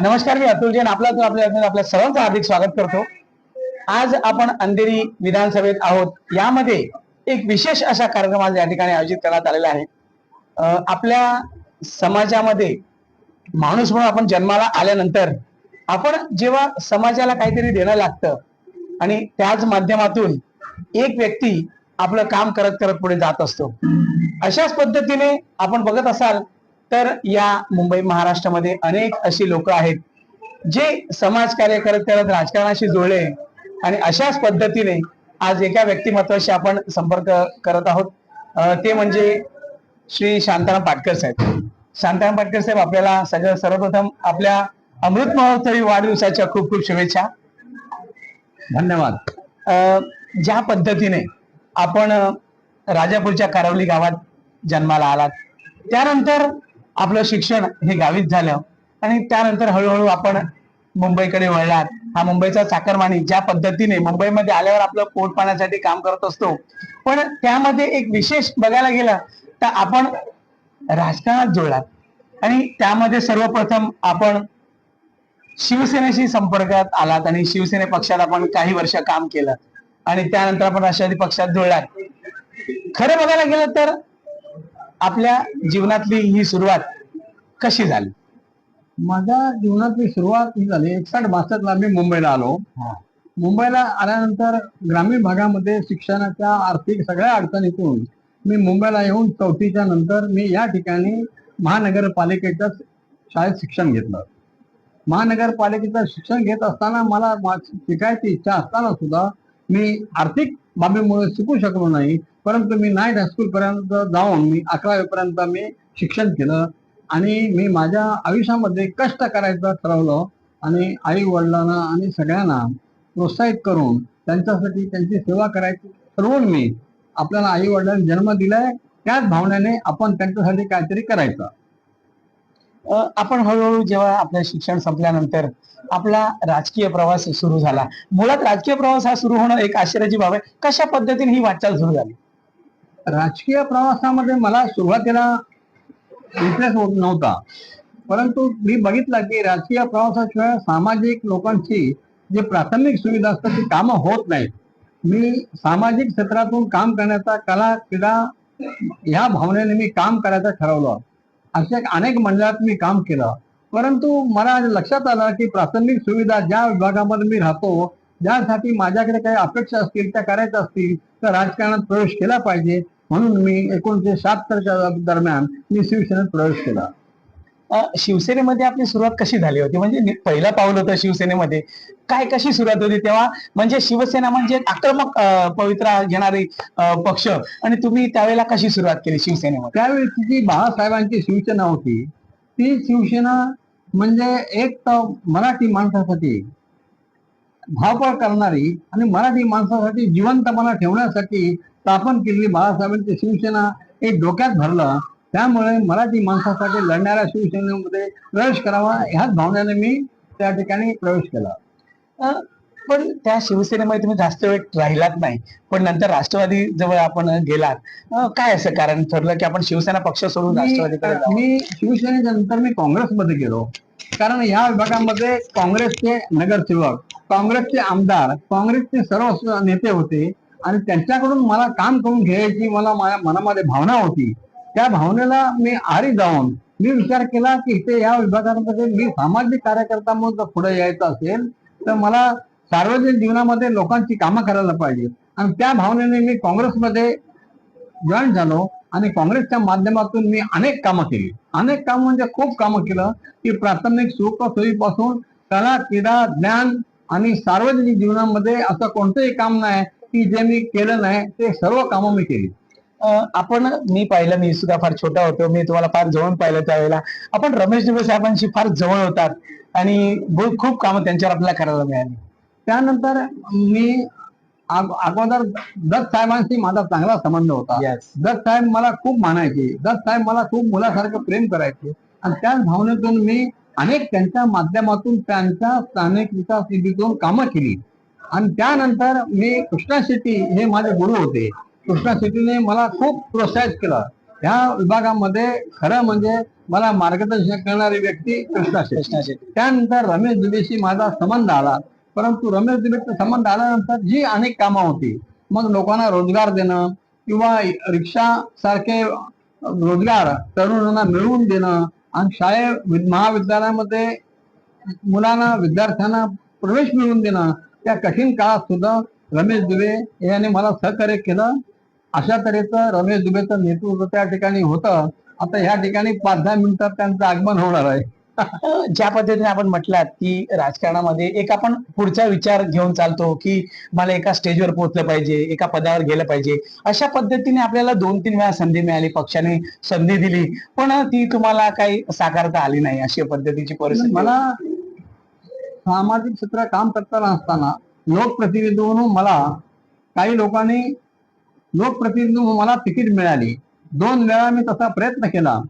नमस्कार मी अतुल जैन आपला आपल्या आपल्या सर्वांचं हार्दिक स्वागत करतो. आज आपण अंधेरी विधानसभेत आहोत. यामध्ये एक विशेष अशा कार्यक्रम आज या ठिकाणी आयोजित करण्यात आलेला आहे. अं, आपल्या समाजामध्ये माणूस म्हणून आपण जन्माला आल्यानंतर आपण जेव्हा समाजाला काहीतरी देणं लागतं आणि त्याच माध्यमातून एक व्यक्ती आपलं काम करत करत पुढे जात असतो. अशाच पद्धतीने आपण बघत असाल तर या मुंबई महाराष्ट्रामध्ये अनेक अशी लोक आहेत जे समाजकार्य करत करत राजकारणाशी जुळले आणि अशाच पद्धतीने आज एका व्यक्तिमत्वाशी आपण संपर्क करत आहोत. ते म्हणजे श्री शांताराम पाटकर साहेब. शांताराम पाटकर साहेब आपल्याला सगळं सर्वप्रथम आपल्या अमृत महोत्सवी वाढदिवसाच्या खूप खूप शुभेच्छा. धन्यवाद. अं, ज्या पद्धतीने आपण राजापूरच्या कारवली गावात जन्माला आलात त्यानंतर आपलं शिक्षण हे गावीच झालं. आणि त्यानंतर हळूहळू आपण मुंबईकडे वळलात. हा मुंबईचा चाकरमानी ज्या पद्धतीने मुंबईमध्ये आल्यावर आपलं पोट पाण्यासाठी काम करत असतो. पण त्यामध्ये एक विशेष बघायला गेलं तर आपण राजकारणात जुळलात. आणि त्यामध्ये सर्वप्रथम आपण शिवसेनेशी संपर्कात आलात आणि शिवसेने पक्षात आपण काही वर्ष काम केलं. आणि त्यानंतर आपण राष्ट्रवादी पक्षात जुळलात. खरं बघायला गेलं तर आपल्या जीवनातली ही सुरुवात कशी झाली? माझ्या जीवनातली सुरुवात ही झाली. एकसठ बासष्टला मी मुंबईला आलो. मुंबईला आल्यानंतर ग्रामीण भागामध्ये शिक्षणाच्या आर्थिक सगळ्या अडचणीतून मी मुंबईला येऊन चौथीच्या नंतर मी या ठिकाणी महानगरपालिकेच्या शाळेत शिक्षण घेतलं. महानगरपालिकेचं शिक्षण घेत असताना मला शिकायची इच्छा असताना सुद्धा मी आर्थिक बाबीमुळे शिकू शकलो नाही परंतु मी नाईट हायस्कूल पर्यंत जाऊन मी अकरावी पर्यंत मी शिक्षण केलं आणि मी माझ्या आयुष्यामध्ये कष्ट करायचं ठरवलं आणि आई वडिलांना आणि सगळ्यांना प्रोत्साहित करून त्यांच्यासाठी त्यांची सेवा करायची ठरवून मी आपल्याला आई वडिलांनी जन्म दिलाय त्याच भावनेने आपण त्यांच्यासाठी काहीतरी करायचं. आपण हळूहळू जेव्हा आपलं शिक्षण संपल्यानंतर आपला राजकीय प्रवास सुरू झाला. मुळात राजकीय प्रवास हा सुरू होणं एक आश्चर्याची बाब आहे. कशा पद्धतीने ही वाटचाल सुरू झाली? राजकीय प्रवासामध्ये मला सुरुवातीला इंटरेस्ट होत नव्हता. परंतु मी बघितलं की राजकीय प्रवासाशिवाय सामाजिक लोकांची जे प्राथमिक सुविधा असतात ती कामं होत नाहीत. मी सामाजिक क्षेत्रातून काम करण्याचा कला क्रीडा ह्या भावनेने मी काम करायचं ठरवलं. अशा अनेक मंडळात मी काम केलं. परंतु मला लक्षात आलं की प्राथमिक सुविधा ज्या विभागामध्ये मी राहतो ज्यासाठी माझ्याकडे काही अपेक्षा असतील त्या करायच्या असतील तर राजकारणात प्रवेश केला पाहिजे. म्हणून मी एकोणीशे शहात्तरच्या दरम्यान मी शिवसेनेत प्रवेश केला. शिवसेनेमध्ये आपली सुरुवात कशी झाली होती? म्हणजे पहिला पहिलं पाऊल होतं शिवसेनेमध्ये. काय कशी सुरुवात होती तेव्हा? म्हणजे शिवसेना म्हणजे आक्रमक पवित्रा घेणारी पक्ष. आणि तुम्ही त्यावेळेला कशी सुरुवात केली शिवसेनेमध्ये? त्यावेळी जी बाळासाहेबांची शिवसेना होती ती शिवसेना म्हणजे एक तर मराठी माणसासाठी धावपळ करणारी आणि मराठी माणसासाठी जिवंतपणा ठेवण्यासाठी स्थापन केलेली बाळासाहेबांची शिवसेना हे डोक्यात भरलं. त्यामुळे मराठी माणसासाठी लढणाऱ्या शिवसेनेमध्ये प्रवेश करावा ह्याच भावनेने मी त्या ठिकाणी प्रवेश केला. पण त्या शिवसेनेमध्ये तुम्ही जास्त वेळ राहिलात नाही पण नंतर राष्ट्रवादी जवळ आपण गेलात. काय असं कारण ठरलं की आपण शिवसेना पक्ष सोडून जाऊ? मी शिवसेनेच्या नंतर मी काँग्रेसमध्ये गेलो. कारण या विभागामध्ये काँग्रेसचे नगरसेवक काँग्रेसचे आमदार काँग्रेसचे सर्व नेते होते आणि त्यांच्याकडून मला काम करून घ्यायची मला माझ्या मनामध्ये भावना होती. त्या भावनेला मी आरी जाऊन मी विचार केला की इथे या विभागामध्ये मी सामाजिक कार्यकर्ता म्हणून जर पुढे यायचं असेल तर मला सार्वजनिक जीवनामध्ये लोकांची कामं करायला पाहिजे. आणि त्या भावनेने मी काँग्रेसमध्ये जॉईन झालो आणि काँग्रेसच्या माध्यमातून मी अनेक कामं केली. अनेक कामं म्हणजे खूप कामं केलं की प्राथमिक सुख सोयीपासून कला क्रीडा ज्ञान आणि सार्वजनिक जीवनामध्ये असं कोणतंही काम नाही की जे मी केलं नाही ते सर्व कामं मी केली. आपण मी पाहिलं मी सुद्धा फार छोटा होतो. मी तुम्हाला फार जवळ पाहिलं त्यावेळेला. आपण रमेश दुबे साहेबांशी फार जवळ होतात. आणि खूप कामं त्यांच्यावर आपल्याला करायला मिळाली. त्यानंतर मी अग- अगोदर दत्त साहेबांशी माझा चांगला संबंध होता. दत्त साहेब मला खूप मानायचे. दत्त साहेब मला खूप मुलासारखं प्रेम करायचे. आणि त्याच भावनेतून मी अनेक त्यांच्या माध्यमातून त्यांच्या स्थानिक विकास निधीतून कामं केली. आणि त्यानंतर मी कृष्णा शेट्टी हे माझे गुरु होते. कृष्णा शेट्टीने मला खूप प्रोत्साहित केलं. ह्या विभागामध्ये खरं म्हणजे मला मार्गदर्शन करणारी व्यक्ती कृष्णा शेट्टी. त्यानंतर रमेश दुबेशी माझा संबंध आला. परंतु रमेश दुबेचा संबंध आल्यानंतर जी अनेक कामं होती मग लोकांना रोजगार देणं किंवा रिक्षा सारखे रोजगार तरुणांना मिळवून देणं आणि शाळे महाविद्यालयामध्ये मुलांना विद्यार्थ्यांना प्रवेश मिळवून देणं त्या कठीण काळात सुद्धा रमेश दुबे यांनी मला सहकार्य केलं. अशा तऱ्हेचं रमेश दुबेचं नेतृत्व त्या ठिकाणी होतं. आता ह्या ठिकाणी पाच दहा मिनिटात त्यांचं आगमन होणार आहे. ज्या पद्धतीने आपण म्हटलात की राजकारणामध्ये एक आपण पुढचा विचार घेऊन चालतो की मला एका स्टेजवर पोहोचलं पाहिजे एका पदावर गेलं पाहिजे. अशा पद्धतीने आपल्याला दोन तीन वेळा संधी मिळाली पक्षाने संधी दिली. पण ती तुम्हाला काही साकारता आली नाही अशी पद्धतीची परिस्थिती. मला सामाजिक क्षेत्र काम करताना असताना लोकप्रतिनिधी म्हणून मला काही लोकांनी लोकप्रतिनिधी मला तिकीट मिळाली. दोन वेळा मी तसा प्रयत्न केला.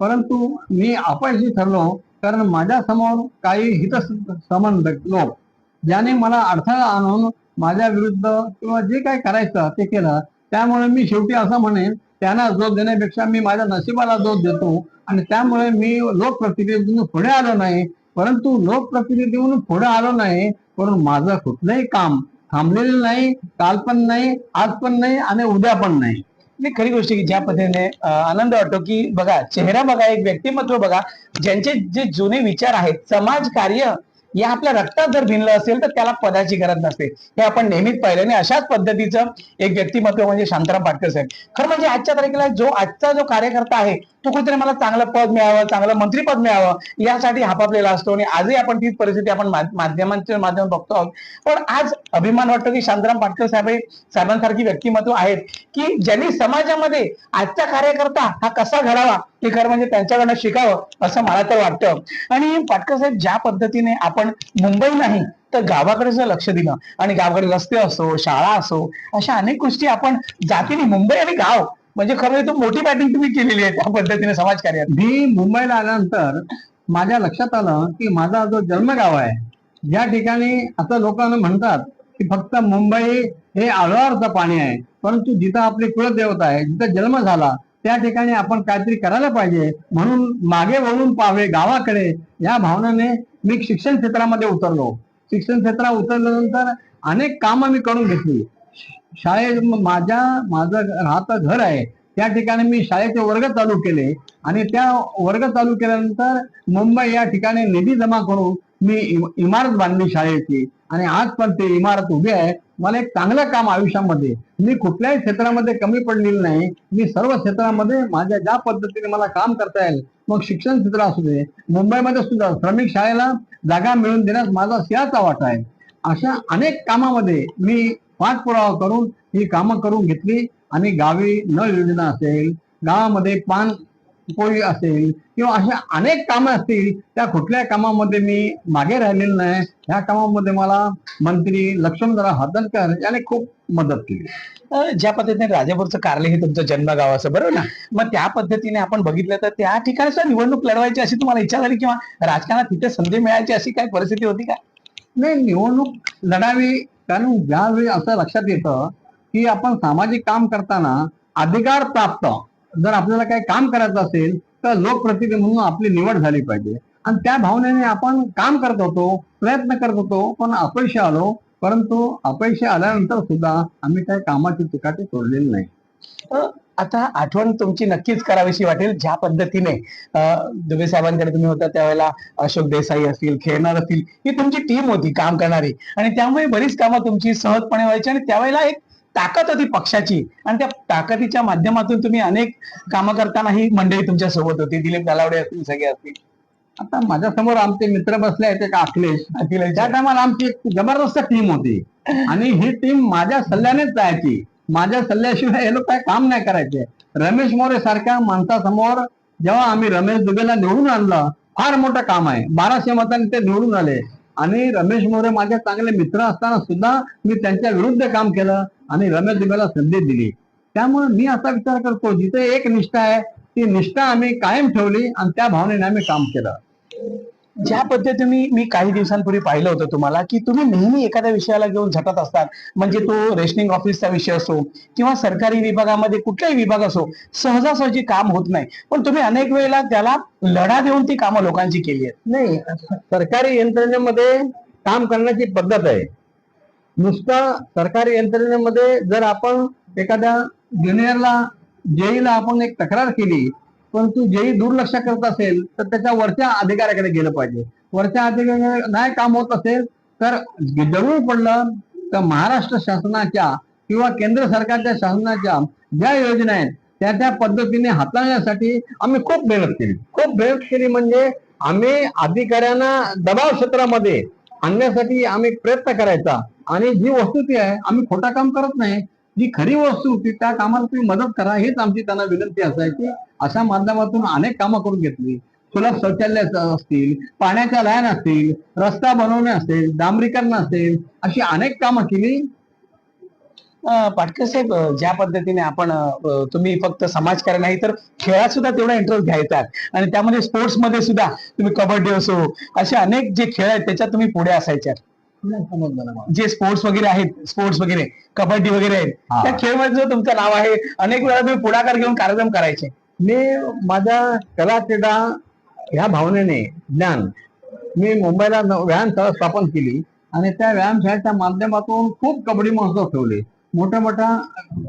परंतु मी अपयशी ठरलो कारण माझ्यासमोर काही हितसंबंध लोक ज्याने मला अडथळा आणून माझ्या विरुद्ध किंवा जे काही करायचं ते केलं. त्यामुळे मी शेवटी असं म्हणेन त्यांना जोर देण्यापेक्षा मी माझ्या नशिबाला जोर देतो. आणि त्यामुळे मी लोकप्रतिनिधी पुढे आलो नाही. परंतु लोकप्रतिनिधी म्हणून पुढे आलो नाही. परंतु माझं कुठलंही काम थांबलेलं नाही काल पण नाही आज पण नाही आणि उद्या पण नाही. नाही खरी गोष्ट की ज्या पद्धतीने आनंद वाटतो की बघा चेहरा बघा एक व्यक्तिमत्व बघा ज्यांचे जे जुने विचार आहेत समाज कार्य या आपल्या रक्तात जर भिनलं असेल तर त्याला पदाची गरज नसते. हे आपण नेहमीच पाहिलं आणि अशाच पद्धतीचं एक व्यक्तिमत्व म्हणजे शांताराम पाटकर साहेब. खरं म्हणजे आजच्या तारखेला जो आजचा जो कार्यकर्ता आहे तो कुठेतरी मला चांगलं पद मिळावं चांगलं मंत्रीपद मिळावं यासाठी हापापलेला असतो आणि आजही आपण तीच परिस्थिती आपण माध्यमांच्या माध्यमात बघतो आहोत. पण आज अभिमान वाटतो की शांताराम पाटकर साहेब साहेबांसारखी व्यक्तिमत्व आहेत की ज्यांनी समाजामध्ये आजचा कार्यकर्ता हा कसा घडावा हे खरं म्हणजे त्यांच्याकडनं शिकावं असं मला तर वाटतं. आणि पाटकर साहेब ज्या पद्धतीने आपण मुंबई नाही तर गावाकडे जर लक्ष दिलं आणि गावाकडे रस्ते असो शाळा असो अशा अनेक गोष्टी आपण जातीने मुंबई आणि गाव म्हणजे खरं तर मोठी बॅटिंग तुम्ही केलेली आहे त्या पद्धतीने समाजकार्यात. मी मुंबईला आल्यानंतर माझ्या लक्षात आलं की माझा जो जन्मगाव आहे ज्या ठिकाणी असं लोकांना म्हणतात की फक्त मुंबई हे आळवारचं पाणी आहे परंतु जिथं आपली कुलदेवता आहे जिथं जन्म झाला त्या ठिकाणी आपण काहीतरी करायला पाहिजे. म्हणून मागे वळून पाहावे गावाकडे या भावनेने मी शिक्षण क्षेत्रामध्ये उतरलो. शिक्षण क्षेत्रात उतरल्यानंतर अनेक कामं मी करून घेतली. शाळेत माझ्या माझं राहतं घर आहे. त्या ठिकाणी मी शाळेचे वर्ग चालू केले. आणि त्या वर्ग चालू केल्यानंतर मुंबई या ठिकाणी निधी जमा करून मी इमारत बांधली शाळेची. आणि आज पण ते इमारत उभी आहे. मला एक चांगलं काम आयुष्यामध्ये. मी कुठल्याही क्षेत्रामध्ये कमी पडलेलं नाही. मी सर्व क्षेत्रामध्ये माझ्या ज्या पद्धतीने मला काम करता येईल मग शिक्षण क्षेत्र असू दे मुंबईमध्ये सुद्धा श्रमिक शाळेला जागा मिळवून देण्यास माझा सिंहाचा वाटा आहे. अशा अनेक कामामध्ये मी पाठपुरावा करून ही कामं करून घेतली आणि गावी नळ योजना असेल गावामध्ये पान पोळी असेल किंवा अशा अनेक कामं असतील त्या कुठल्या कामामध्ये मी मागे राहिलेलो नाही ह्या कामामध्ये मला मंत्री लक्ष्मणराव हातनकर याने खूप मदत केली. ज्या पद्धतीने राजापूरचं कारले हे तुमचं जन्मगाव असं बरोबर ना? मग त्या पद्धतीने आपण बघितलं तर त्या ठिकाणी निवडणूक लढवायची अशी तुम्हाला इच्छा झाली किंवा राजकारणात तिथे संधी मिळायची अशी काय परिस्थिती होती का? नाही निवडणूक लढावी कारण ज्यावेळी असं लक्षात येतं की आपण सामाजिक काम करताना अधिकार प्राप्त जर आपल्याला काही काम करायचं असेल तर लोकप्रतिनिधी म्हणून आपली निवड झाली पाहिजे. आणि त्या भावनेने आपण काम करत होतो प्रयत्न करत होतो पण अपयश आलो. परंतु अपयश आल्यानंतर सुद्धा आम्ही काही कामाची चिकाटी सोडलेली नाही. आता आठवण तुमची नक्कीच करावीशी वाटेल ज्या पद्धतीने दुबे साहेबांकडे तुम्ही होता त्यावेळेला अशोक देसाई असतील खेळणार असतील ही तुमची टीम होती काम करणारी. आणि त्यामुळे बरीच कामं तुमची सहजपणे व्हायची आणि त्यावेळेला एक ताकद होती पक्षाची. आणि त्या ताकदीच्या माध्यमातून तुम्ही अनेक कामं करताना ही मंडळी तुमच्यासोबत होती. दिलीप गलावडे असतील सगळे असतील. आता माझ्यासमोर आमचे मित्र बसले आहेत एक अखिलेश. अखिलेश त्या टायमाला आमची एक जबरदस्त टीम होती. आणि ही टीम माझ्या सल्ल्यानेच जायची. माझ्या सल्ल्याशिवाय हे लोक काय काम नाही करायचे. रमेश मोरे सारख्या माणसासमोर जेव्हा आम्ही रमेश दुबेला निवडून आणलं फार मोठं काम आहे. बाराशे मतांनी ते निवडून आले. आणि रमेश मोरे माझे चांगले मित्र असताना सुद्धा मी त्यांच्या विरुद्ध काम केलं आणि रमेश दुबेला संधी दिली. त्यामुळे मी असा विचार करतो जिथे एक निष्ठा आहे ती निष्ठा आम्ही कायम ठेवली आणि त्या भावनेने आम्ही काम केलं. ज्या पद्धतीने मी काही दिवसांपूर्वी पाहिलं होतं तुम्हाला की तुम्ही नेहमी एखाद्या विषयाला घेऊन झटत असतात. म्हणजे तो रेशनिंग ऑफिसचा विषय असो किंवा सरकारी विभागामध्ये कुठलाही विभाग असो सहजासहजी काम होत नाही. पण तुम्ही अनेक वेळेला त्याला लढा देऊन ती कामं लोकांची केली आहेत. नाही सरकारी यंत्रणेमध्ये काम करण्याची पद्धत आहे. नुसतं सरकारी यंत्रणेमध्ये जर आपण एखाद्या ज्युनियरला जेईला आपण एक तक्रार केली परंतु जेही दुर्लक्ष करत असेल तर त्याच्या वरच्या अधिकाऱ्याकडे गेलं पाहिजे. वरच्या अधिकाऱ्याकडे नाही काम होत असेल तर जरूर पडलं तर महाराष्ट्र शासनाच्या किंवा केंद्र सरकारच्या शासनाच्या ज्या योजना आहेत त्या त्या पद्धतीने हाताळण्यासाठी आम्ही खूप मेहनत केली. खूप मेहनत केली म्हणजे आम्ही अधिकाऱ्यांना दबाव क्षेत्रामध्ये आणण्यासाठी आम्ही प्रयत्न करायचा. आणि जी वस्तुती आहे आम्ही खोटा काम करत नाही जी खरी वस्तू होती त्या कामाला तुम्ही मदत करा हेच आमची त्यांना विनंती असायची. अशा माध्यमातून अनेक कामं करून घेतली. सुलभ शौचालय असतील पाण्याच्या लाईन असतील रस्ता बनवणे असेल डांबरीकरण असेल अशी अनेक कामं केली. पाटकर साहेब ज्या पद्धतीने आपण तुम्ही फक्त समाजकारण नाही तर खेळात सुद्धा तेवढा इंटरेस्ट घ्यायचा आणि त्यामध्ये स्पोर्ट्समध्ये सुद्धा तुम्ही कबड्डी असो असे अनेक जे खेळ आहेत त्याच्यात तुम्ही पुढे असायच्या जे स्पोर्ट्स वगैरे आहेत स्पोर्ट्स वगैरे कबड्डी वगैरे आहेत. त्या खेळमध्ये जो तुमचं नाव आहे अनेक वेळा तुम्ही पुढाकार घेऊन कार्यक्रम करायचे. मी माझ्या कला क्रीडा ह्या भावनेने ज्ञान मी मुंबईला व्यायामशाळा स्थापन केली आणि त्या व्यायामशाळेच्या माध्यमातून खूप कबड्डी महोत्सव ठेवले. मोठ्या मोठ्या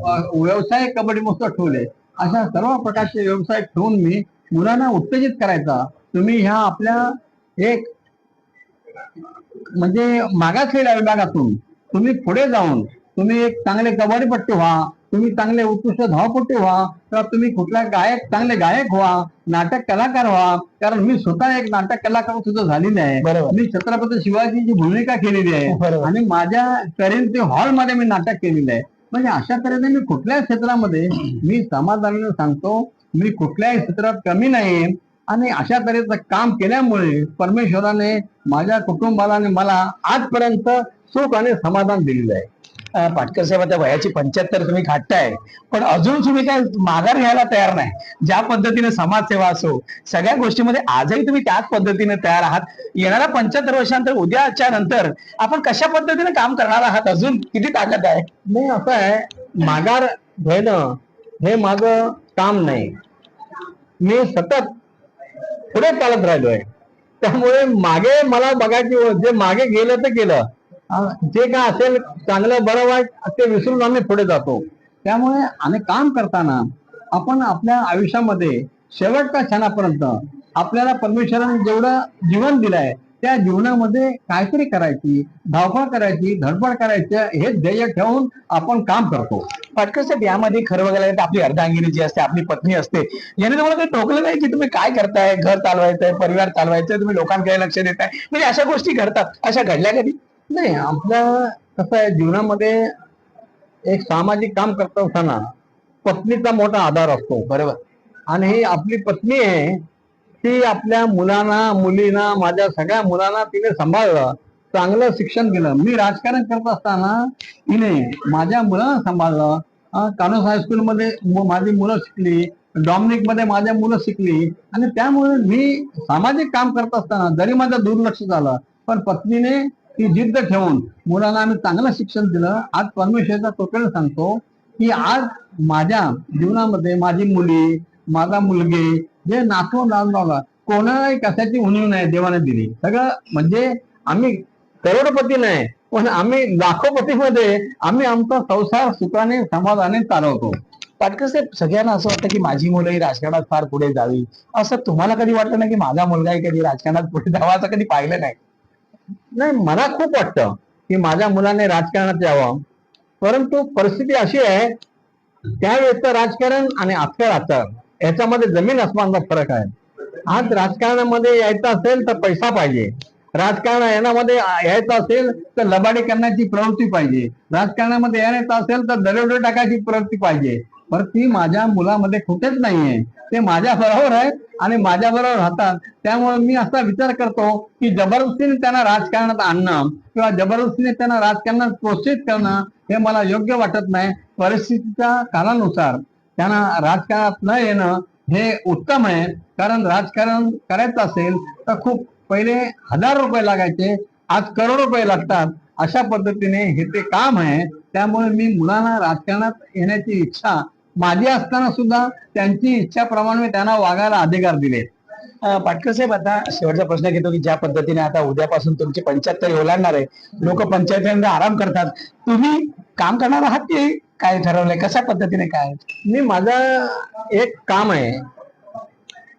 अ, व्यावसायिक कबड्डी महोत्सव ठेवले. अशा सर्व प्रकारचे व्यवसाय ठेवून मी मुलांना उत्तेजित करायचा. तुम्ही ह्या आपल्या एक म्हणजे मागासलेल्या विभागातून तुम्ही पुढे जाऊन तुम्ही एक चांगले कबड्डीपट्टू व्हा तुम्ही चांगले उत्कृष्ट धावपट्टू व्हा तर तुम्ही कुठला गायक चांगले गायक व्हा नाटक कलाकार व्हा कारण मी स्वतः एक नाटक कलाकार सुद्धा झालेली आहे. मी छत्रपती शिवाजीची भूमिका केलेली आहे. आणि माझ्या करेंसी हॉलमध्ये मी नाटक केलेलं आहे. म्हणजे अशा तऱ्हेने मी कुठल्याही क्षेत्रामध्ये मी समाधानाने सांगतो मी कुठल्याही क्षेत्रात कमी नाही आणि अशा तऱ्हेचं काम केल्यामुळे परमेश्वराने माझ्या कुटुंबाला आणि मला आजपर्यंत सुख आणि समाधान दिलेलं आहे. पाटकर साहेब आता वयाची पंच्याहत्तर तुम्ही गाठताय पण अजून तुम्ही काय माघार घ्यायला तयार नाही. ज्या पद्धतीने समाजसेवा असो सगळ्या गोष्टीमध्ये आजही तुम्ही त्याच पद्धतीने तयार आहात. येणाऱ्या पंच्याहत्तर वर्षानंतर उद्याच्या नंतर आपण कशा पद्धतीने काम करणार आहात? अजून किती ताकद आहे? नाही असं आहे. माघार घेणं हे माझं काम नाही. मी सतत पुढे चालत राहिलोय. त्यामुळे मागे मला बघा की जे मागे गेलं ते गेलं जे काय असेल चांगलं बरं वाईट ते विसरून आम्ही पुढे जातो. त्यामुळे आणि काम करताना आपण आपल्या आयुष्यामध्ये शेवटच्या क्षणापर्यंत आपल्याला परमेश्वराने जेवढं जीवन दिलंय त्या जीवनामध्ये काहीतरी करायची धावपळ करायची धडपड करायची हे ध्येय ठेवून आपण काम करतो. पाटकर साहेब यामध्ये खरं बघायला तर आपली अर्धांगिनी जी असते आपली पत्नी असते याने तुम्हाला काही टोकलं नाही की तुम्ही काय करताय घर चालवायचंय परिवार चालवायचंय तुम्ही लोकांकडे लक्ष देताय? म्हणजे अशा गोष्टी घडतात. अशा घडल्या कधी? नाही आपलं कसं आहे जीवनामध्ये एक सामाजिक काम करत असताना पत्नीचा मोठा आधार असतो. बरोबर. आणि ही आपली पत्नी आहे ती आपल्या मुलांना मुलींना माझ्या सगळ्या मुलांना तिने सांभाळलं. चांगलं शिक्षण दिलं. मी राजकारण करत असताना तिने माझ्या मुलांना सांभाळलं. कानोस हायस्कूलमध्ये माझी मुलं शिकली. डॉमिनिकमध्ये माझ्या मुलं शिकली. आणि त्यामुळे मी सामाजिक काम करत असताना जरी माझं दुर्लक्ष झालं पण पत्नीने ती जिद्द ठेवून मुलांना आम्ही चांगलं शिक्षण दिलं. आज परमेश्वरचा तोकडे सांगतो की आज माझ्या जीवनामध्ये माझी मुली माझा मुलगी जे नातू लावला कोणालाही कशाची उणीव नाही देवाने दिली. सगळं म्हणजे आम्ही करोडपती नाही पण आम्ही लाखोपतीमध्ये आम्ही आमचा संसार सुखाने समाधाने चालवतो. पाटकर सगळ्यांना असं वाटतं की माझी मुलं ही राजकारणात फार पुढे जावी. असं तुम्हाला कधी वाटलं नाही की माझा मुलगाही कधी राजकारणात पुढे जावा असं कधी पाहिलं नाही? नाही मला खूप वाटतं की माझ्या मुलाने राजकारणात यावं. परंतु परिस्थिती अशी आहे त्यावेळेचं राजकारण आणि आजकाल राजकारण याच्यामध्ये जमीन आसमानचा फरक आहे. आज राजकारणामध्ये यायचं असेल तर पैसा पाहिजे. राजकारण येण्यामध्ये यायचं असेल तर लबाडी करण्याची प्रवृत्ती पाहिजे. राजकारणामध्ये यायचं असेल तर दरोडे टाकायची प्रवृत्ती पाहिजे. पण ती माझ्या मुलामध्ये कुठेच नाहीये. ते माझ्या बरोबर आहेत आणि माझ्या बरोबर राहतात. त्यामुळे मी असा विचार करतो की जबरदस्तीने त्यांना राजकारणात आणणं किंवा जबरदस्तीने त्यांना राजकारणात प्रोत्साहित करणं हे मला योग्य वाटत नाही. परिस्थितीच्या काळानुसार त्यांना राजकारणात न येणं हे उत्तम आहे. कारण राजकारण करायचं असेल तर खूप पहिले हजार रुपये लागायचे आज करोड रुपये लागतात. अशा पद्धतीने हे ते काम आहे. त्यामुळे मी मुलांना राजकारणात येण्याची इच्छा माझी असताना सुद्धा त्यांची इच्छाप्रमाणे मी त्यांना वागायला अधिकार दिले. पाटकर साहेब आता शेवटचा प्रश्न घेतो की ज्या पद्धतीने आता उद्यापासून तुमची पंच्याहत्तर ओलांडणार आहे. लोक पंचायतीनंतर आराम करतात. तुम्ही काम करणार आहात की काय ठरवलंय? कशा पद्धतीने काय? मी माझा एक काम आहे.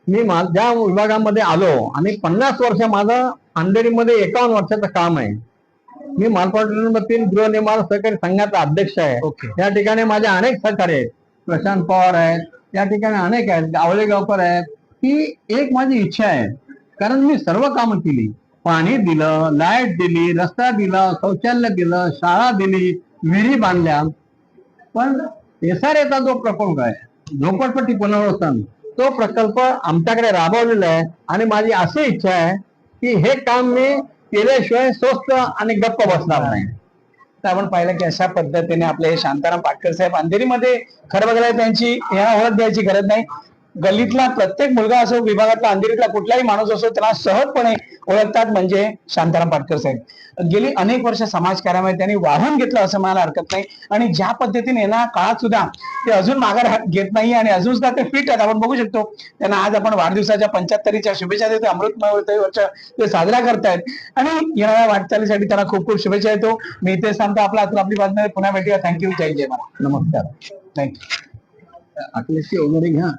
मी माझ्या विभागामध्ये आलो आणि पन्नास वर्ष माझं अंधेरीमध्ये एकावन्न वर्षाचं काम आहे. मी मालपाटणमधील गृहनिर्माण सहकारी संघाचा अध्यक्ष आहे. या ठिकाणी माझे अनेक सहकारी आहेत. प्रशांत पवार आहेत. या ठिकाणी अनेक आहेत. आवळे गावकर आहेत. ही एक माझी इच्छा आहे. कारण मी सर्व कामं केली. पाणी दिलं लाइट दिली रस्ता दिला शौचालय दिलं शाळा दिली. विहिरी बांधल्या पण एसआरएचा जो प्रकल्प आहे झोपडपट्टी पुनर्वसन तो प्रकल्प आमच्याकडे राबवलेला आहे. आणि माझी अशी इच्छा आहे की हे काम मी केल्याशिवाय स्वस्त आणि गप्प बसणार नाही. तर आपण पाहिलं की अशा पद्धतीने आपले हे शांताराम पाटकर साहेब अंधेरीमध्ये खरं बघायला त्यांची ह्या ओळख द्यायची गरज नाही. गल्लीतला प्रत्येक मुलगा असो विभागातला अंधेरीतला कुठलाही माणूस असो त्याला सहजपणे ओळखतात म्हणजे शांताराम पाटकर साहेब. गेली अनेक वर्ष समाजकार्यामध्ये त्यांनी वाहून घेतलं असं म्हणायला हरकत नाही. आणि ज्या पद्धतीने येणार काळात सुद्धा ते अजून माघार घेत नाही आणि अजून सुद्धा ते फिट आहेत. आपण बघू शकतो त्यांना आज आपण वाढदिवसाच्या पंच्याहत्तरीच्या शुभेच्छा देतो. अमृतमय वर्ष. ते साजरा करतायत. आणि येणाऱ्या वाटचालीसाठी त्यांना खूप खूप शुभेच्छा देतो. मी इथे सांगतो आपला आता आपली बातमी. पुन्हा भेटूया. थँक्यू जय जय मला नमस्कार. थँक्यू अखिलेशची वगैरे घ्या.